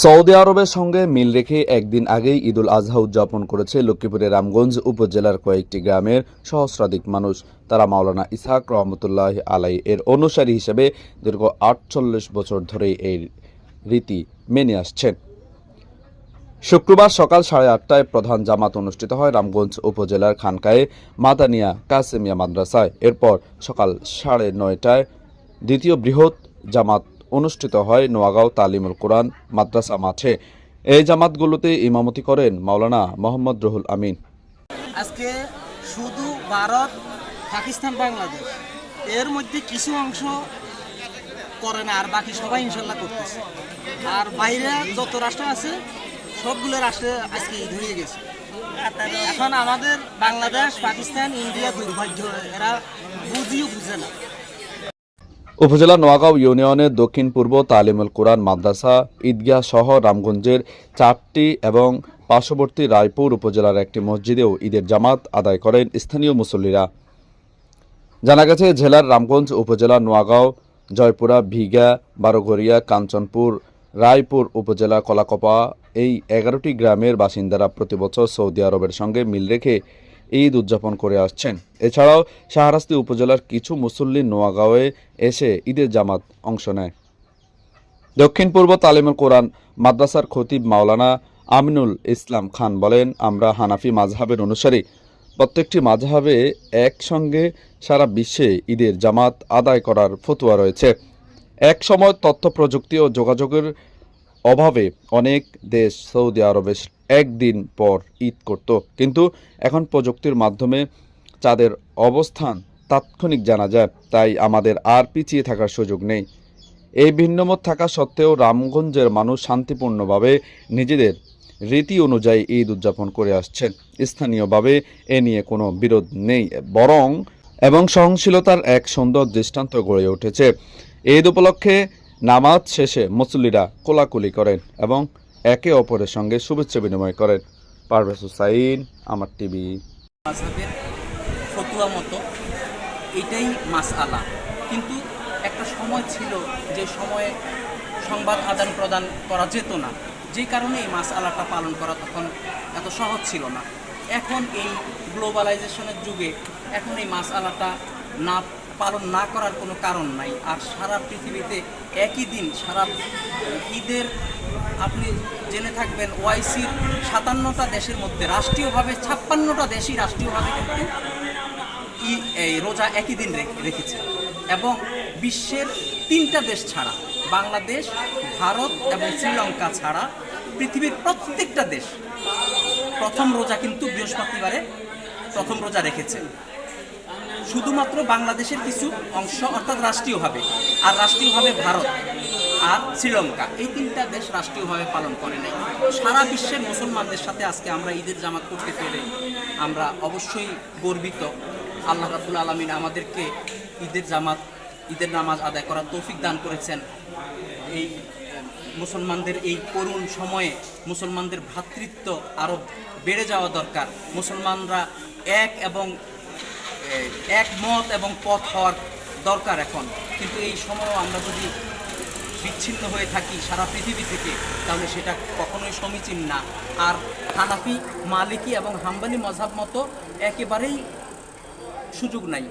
Saudi আরবের সঙ্গে মিল রেখে একদিন আগেই ঈদুল আজহা উদযাপন করেছে লক্ষ্মীপুরের রামগঞ্জ উপজেলার কয়েকটি গ্রামের সহস্রাধিক মানুষ। তারা মাওলানা ইসহাক রহমতুল্লাহ আলাই এর অনুসারী হিসেবে দীর্ঘ আটচল্লিশ বছর ধরে এই রীতি মেনে আসছেন। শুক্রবার সকাল সাড়ে আটটায় প্রধান জামাত অনুষ্ঠিত হয় রামগঞ্জ উপজেলার খানকায়ে মাদানিয়া কাসেমিয়া মাদ্রাসায়। এরপর সকাল সাড়ে নয়টায় দ্বিতীয় বৃহৎ জামাত অনুষ্ঠিত হয় নোয়াগাঁও তালিমুল কোরআন মাদ্রাসা মাঠে। এই জামাতগুলোতে ইমামতি করেন মাওলানা মোহাম্মদ রুহুল আমিন। আজকে শুধু ভারত, পাকিস্তান, বাংলাদেশ, এর মধ্যে কিছু অংশ করে না, আর বাকি সবাই ইনশাল্লাহ করতেছে। আর বাইরে যত রাষ্ট্র আছে, সবগুলো রাষ্ট্রে আজকে ঈদ হয়ে গেছে। এখন আমাদের বাংলাদেশ, পাকিস্তান, ইন্ডিয়া দুর্ভাগ্য, এরা বুঝিও বুঝে না। উপজেলা নোয়াগাঁও ইউনিয়নের দক্ষিণ পূর্ব তালিমুল কোরআন মাদ্রাসা ঈদগাহ সহ রামগঞ্জের চারটি এবং পার্শ্ববর্তী রায়পুর উপজেলার একটি মসজিদেও ঈদের জামাত আদায় করেন স্থানীয় মুসল্লিরা। জানা গেছে, জেলার রামগঞ্জ উপজেলা নোয়াগাঁও, জয়পুরা, ভিগা বারোঘরিয়া কাঞ্চনপুর, রায়পুর উপজেলা কলাকপা এই এগারোটি গ্রামের বাসিন্দারা প্রতিবছর সৌদি আরবের সঙ্গে মিল রেখে ঈদ উদযাপন করে আসছেন। এছাড়াও শাহরাস্তি উপজেলার কিছু মুসল্লি নোয়াগাঁওয়ে এসে ঈদের জামাত অংশ নেয়। দক্ষিণ পূর্ব তালিমুল কোরআন মাদ্রাসার খতিব মাওলানা আমিনুল ইসলাম খান বলেন, আমরা হানাফি মাযহাবের অনুসারী। প্রত্যেকটি মাযহাবে একসঙ্গে সারা বিশ্বে ঈদের জামাত আদায় করার ফতুয়া রয়েছে। এক সময় তথ্য প্রযুক্তি ও যোগাযোগের অভাবে অনেক দেশ সৌদি আরবে একদিন পর ঈদ করত। কিন্তু এখন প্রযুক্তির মাধ্যমে চাঁদের অবস্থান তাৎক্ষণিক জানা যায়, তাই আমাদের আর পিছিয়ে থাকার সুযোগ নেই। এই ভিন্নমত থাকা সত্ত্বেও রামগঞ্জের মানুষ শান্তিপূর্ণভাবে নিজেদের রীতি অনুযায়ী ঈদ উদযাপন করে আসছেন। স্থানীয়ভাবে এ নিয়ে কোনো বিরোধ নেই, বরং এবং সহনশীলতার এক সুন্দর দৃষ্টান্ত গড়ে উঠেছে। ঈদ উপলক্ষে নামাজ শেষে মুসল্লিরা কোলাকুলি করেন এবং একে অপরের সঙ্গে শুভেচ্ছা বিনিময় করেন। পারভেজ হুসাইন, আমার টিভি। মতো এটাই মাস আলা কিন্তু একটা সময় ছিল যে সময়ে সংবাদ আদান প্রদান করা যেত না। যে কারণে এই মাস আলাটা পালন করা তখন এত সহজ ছিল না। এখন এই গ্লোবালাইজেশনের যুগে এখন এই মাস আলাটা না, পালন না করার কোনো কারণ নাই। আর সারা পৃথিবীতে একই দিন, সারা ঈদের আপনি জেনে থাকবেন ওআইসির সাতান্নটা দেশের মধ্যে, রাষ্ট্রীয়ভাবে ছাপ্পান্নটা দেশই রাষ্ট্রীয়ভাবে কিন্তু ই- এই রোজা একই দিন রেখে- রেখেছে। এবং বিশ্বের তিনটা দেশ ছাড়া, বাংলাদেশ, ভারত এবং শ্রীলঙ্কা ছাড়া পৃথিবীর প্রত্যেকটা দেশ প্রথম রোজা কিন্তু বৃহস্পতিবারে প্রথম রোজা রেখেছে। শুধুমাত্র বাংলাদেশের কিছু অংশ অর্থাৎ রাষ্ট্রীয়ভাবে, আর রাষ্ট্রীয়ভাবে ভারত। আর শ্রীলঙ্কা। এই তিনটা দেশ রাষ্ট্রীয়ভাবে পালন করে নাই। সারা বিশ্বের মুসলমানদের সাথে আজকে আমরা ঈদের জামাত করতে পেরে আমরা অবশ্যই গর্বিত। আল্লাহ রাবুল আলমিন আমাদেরকে ঈদের জামাত, ঈদের নামাজ আদায় করার তৌফিক দান করেছেন। এই মুসলমানদের এই করুণ সময়ে মুসলমানদের ভ্রাতৃত্ব আরও বেড়ে যাওয়া দরকার। মুসলমানরা এক এবং এক মত এবং পথ হওয়ার দরকার এখন। কিন্তু এই সময়ও আমরা যদি বিচ্ছিন্ন হয়ে থাকি সারা পৃথিবী থেকে, তাহলে সেটা কখনোই সমীচীন না। আর হানাফি, মালিকি এবং হাম্বানি মজাব মতো একেবারেই সুযোগ নাই।